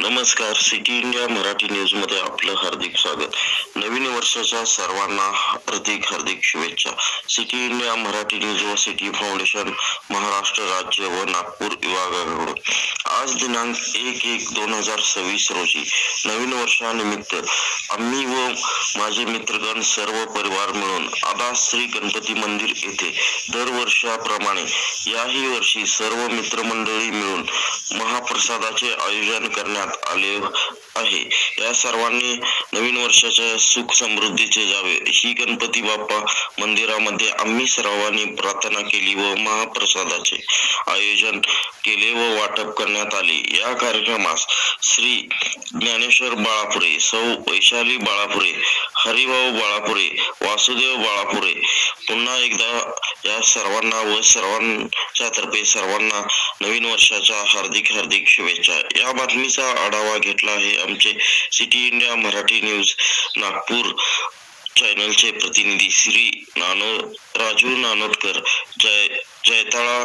नमस्कार city India Marathi न्यूजमध्ये आपलं हार्दिक स्वागत. नवीन वर्षाच्या सर्वांना हार्दिक हार्दिक शुभेच्छा. सिटी इंडिया मराठी न्यूज व सिटी फाउंडेशन महाराष्ट्र राज्य व नागपूर विभागाकडून आज दिनांक एक एक दोन हजार सव्वीस रोजी नवीन वर्षानिमित्त आम्ही व माझे मित्रगण सर्व परिवार मिळून आदा श्री गणपती मंदिर येथे दरवर्षाप्रमाणे याही वर्षी सर्व मित्रमंडळी मिळून महाप्रसादाचे आयोजन करण्यात आले आहे. या सर्वांनी नवीन वर्षाच्या सुख समृद्धीचे जावे. ही गणपती बाप्पा मंदिरामध्ये आम्ही सर्वांनी प्रार्थना केली व महाप्रसादाचे आयोजन केले व वाटप करण्यात आले. या कार्यक्रमास श्री ज्ञानेश्वर बाळापुरे सौ वैशाली बाळापुरे हरिभाऊ बाळापुरे वासुदेव बाळापुरे पुन्हा एकदा या सर्वांना व सर्वांच्या तर्फे सर्वांना नवीन वर्षाच्या हार्दिक हार्दिक शुभेच्छा. या बातमीचा आढावा घेतला आहे आमचे city India Marathi news Nagpur चॅनलचे प्रतिनिधी श्री नानो राजू नानोटकर. जय जयताळा